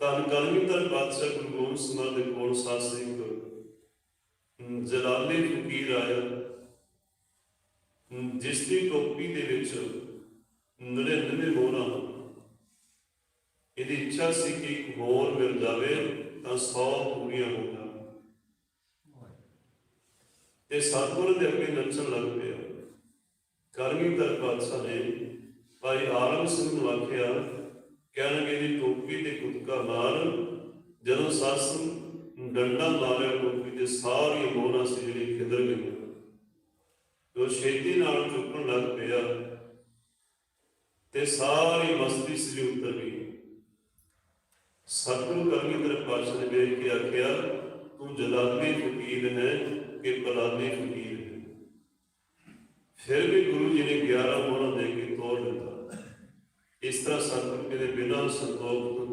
ਧੰਨ ਕਲਗੀਧਰ ਪਾਤਸ਼ਾਹ ਗੁਰੂ ਗੋਬਿੰਦ ਸਿੰਘ ਦੇ ਕੋਲ ਸਾਧ ਸਿੰਘ ਜਲਾਲੇ ਫਕੀਰ ਆਇਆ ਜਿਸ ਦੀ ਟੋਪੀ ਦੇ ਵਿੱਚ 99 ਮੋਹਰਾਂ ਇਹਦੀ ਇੱਛਾ ਸੀ ਕਿ ਇੱਕ ਹੋਰ ਮਿਲ ਜਾਵੇ, ਤਾਂ 100 ਪੂਰੀਆਂ ਹੋ ਜਾਣ। ਤੇ ਸਤਿਗੁਰ ਦੇ ਅੱਗੇ ਨੱਚਣ ਲੱਗ ਪਿਆ। ਕਰਮੀ ਕਰਮੀਧਰ ਪਾਤਸ਼ਾਹ ਨੇ ਭਾਈ ਆਲਮ ਸਿੰਘ ਨੂੰ ਆਖਿਆ, ਕਹਿਣਗੇ ਦੀ ਸੱਸ ਡੰਡਾ ਮਾਰਿਆ ਟੋਪੀ ਤੇ ਸਾਰੀ ਮੋਹਰਾਂ ਸੀ ਜਿਹੜੀ ਖਿਦਰ ਗਈ ਉਹ ਛੇਤੀ ਨਾਲ ਚੁੱਕਣ ਲੱਗ ਪਿਆ ਤੇ ਸਾਰੀ ਮਸਤੀ ਸੀ ਉਤਰ ਗਈ ਸਤਿਗੁਰੂ ਕਰਮੀਧਰ ਪਾਤਸ਼ਾਹ ਨੇ ਵੇਖ ਕੇ ਆਖਿਆ ਤੂੰ ਜਲਾਲੀ ਫਕੀਰ ਹੈ ਕਿ ਬਲਾਲੀ ਫਕੀਰ ਹੈ ਫਿਰ ਵੀ ਗੁਰੂ ਜੀ ਨੇ 11 ਮੋਹਰਾਂ ਦੇ ਕੇ ਤੋੜ ਦਿੱਤਾ ਇਸ ਤਰ੍ਹਾਂ ਸਤਿਗੁਰੂ ਜੀ ਦੇ ਬਿਨਾਂ ਸੰਤੋਖ ਤੋਂ